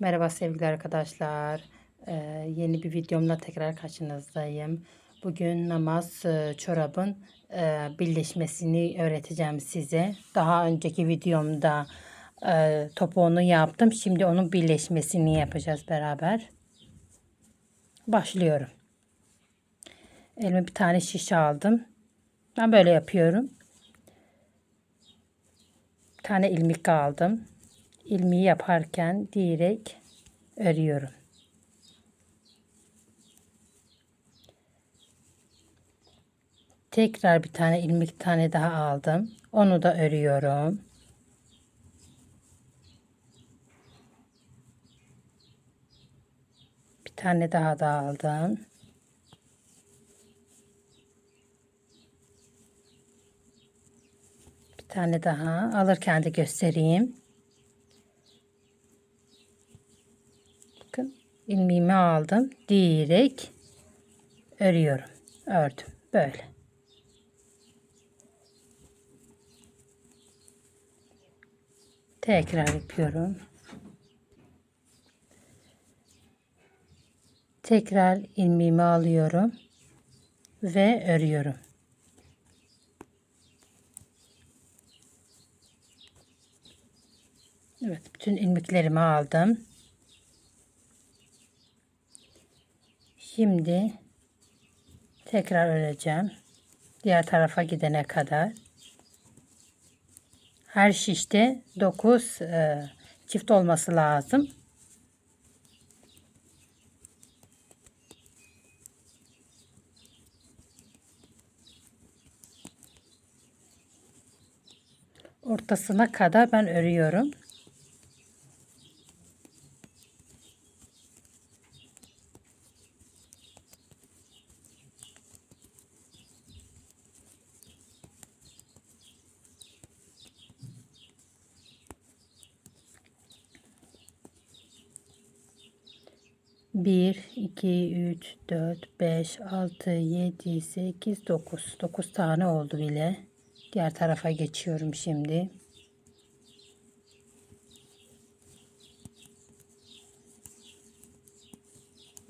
Merhaba sevgili arkadaşlar. Ee, yeni bir videomla tekrar karşınızdayım. Bugün namaz e, çorabın e, birleşmesini öğreteceğim size. Daha önceki videomda e, topuğunu yaptım. Şimdi onun birleşmesini yapacağız beraber. Başlıyorum. Elime bir tane şişe aldım. Ben böyle yapıyorum. Bir tane ilmik aldım ilmeği yaparken direkt örüyorum. Tekrar bir tane ilmek tane daha aldım. Onu da örüyorum. Bir tane daha da aldım. Bir tane daha alırken de göstereyim. Bakın ilmeğimi aldım. Direkt örüyorum. Ördüm. Böyle. Tekrar yapıyorum. Tekrar ilmeğimi alıyorum ve örüyorum. Evet, bütün ilmeklerimi aldım. Şimdi tekrar öreceğim. Diğer tarafa gidene kadar. Her şişte 9 e, çift olması lazım. Ortasına kadar ben örüyorum. Bir, iki, üç, dört, beş, altı, yedi, sekiz, dokuz. Dokuz tane oldu bile. Diğer tarafa geçiyorum şimdi.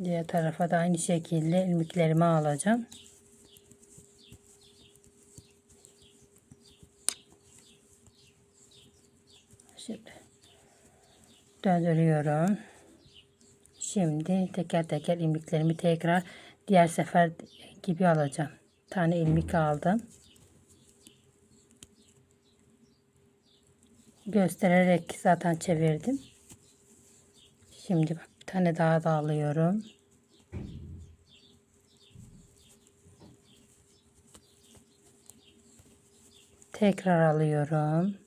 Diğer tarafa da aynı şekilde ilmeklerimi alacağım. Şimdi döndürüyorum. Şimdi teker teker ilmeklerimi tekrar diğer sefer gibi alacağım. Bir tane ilmek aldım. Göstererek zaten çevirdim. Şimdi bak bir tane daha da alıyorum. Tekrar alıyorum.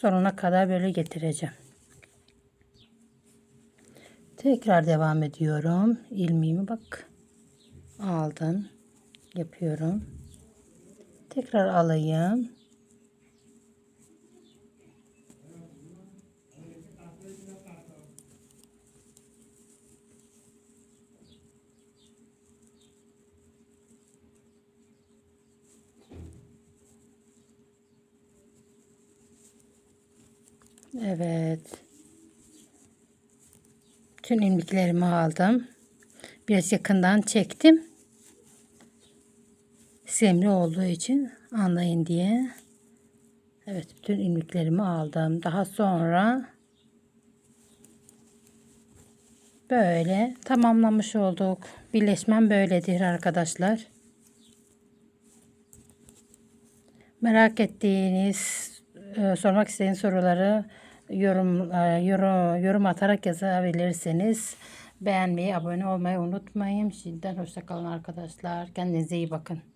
Sonuna kadar böyle getireceğim. Tekrar devam ediyorum. İlmeğimi bak aldım. Yapıyorum. Tekrar alayım. Evet. Tüm ilmeklerimi aldım. Biraz yakından çektim. Semli olduğu için anlayın diye. Evet bütün ilmeklerimi aldım. Daha sonra böyle tamamlamış olduk. Birleşmem böyledir arkadaşlar. Merak ettiğiniz, e, sormak istediğiniz soruları yorum, e, yorum, yorum atarak yazabilirsiniz. Beğenmeyi, abone olmayı unutmayın. Şimdiden hoşçakalın arkadaşlar. Kendinize iyi bakın.